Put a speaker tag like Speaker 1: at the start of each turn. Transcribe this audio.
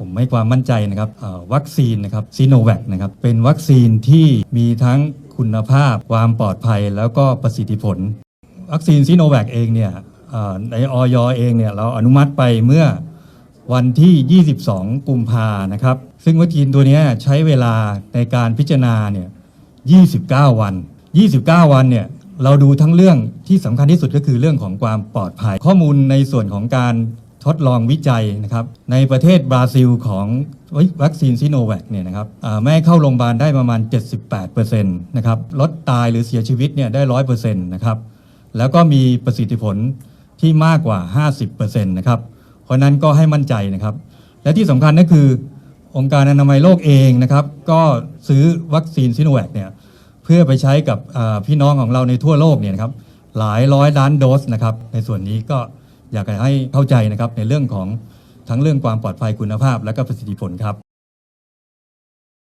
Speaker 1: ผมให้ความมั่นใจนะครับวัคซีนนะครับซีโนแวคนะครับเป็นวัคซีนที่มีทั้งคุณภาพความปลอดภัยแล้วก็ประสิทธิผล วัคซีนซีโนแวคเองเนี่ยในออยเองเนี่ยเราอนุมัติไปเมื่อวันที่ 22 กุมภานะครับ ซึ่งวัคซีนตัวนี้ใช้เวลาในการพิจารณาเนี่ย29 วัน 29 วันเนี่ยเราดูทั้งเรื่องที่สำคัญที่สุดก็คือเรื่องของความปลอดภัย ข้อมูลในส่วนของการ ทดลองวิจัยนะครับในประเทศบราซิลของวัคซีนซิโนแวคเนี่ยนะครับแม่เข้าโรงพยาบาลได้ประมาณ 78%นะครับลดตายหรือเสียชีวิตเนี่ยได้ 100%นะครับแล้วก็มีประสิทธิผลที่มากกว่า 50%นะครับเพราะนั้นก็ให้มั่นใจนะครับ และที่สำคัญก็คือ องค์การอนามัยโลกเองนะครับ ก็ซื้อวัคซีนซิโนแวคเนี่ยเพื่อไปใช้กับพี่น้องของเราในทั่วโลกเนี่ยนะครับหลายร้อยล้านโดสนะครับในส่วนนี้ก็ อยากให้เข้าใจนะครับในเรื่องของทั้งเรื่องความปลอดภัยคุณภาพและก็ประสิทธิผลครับ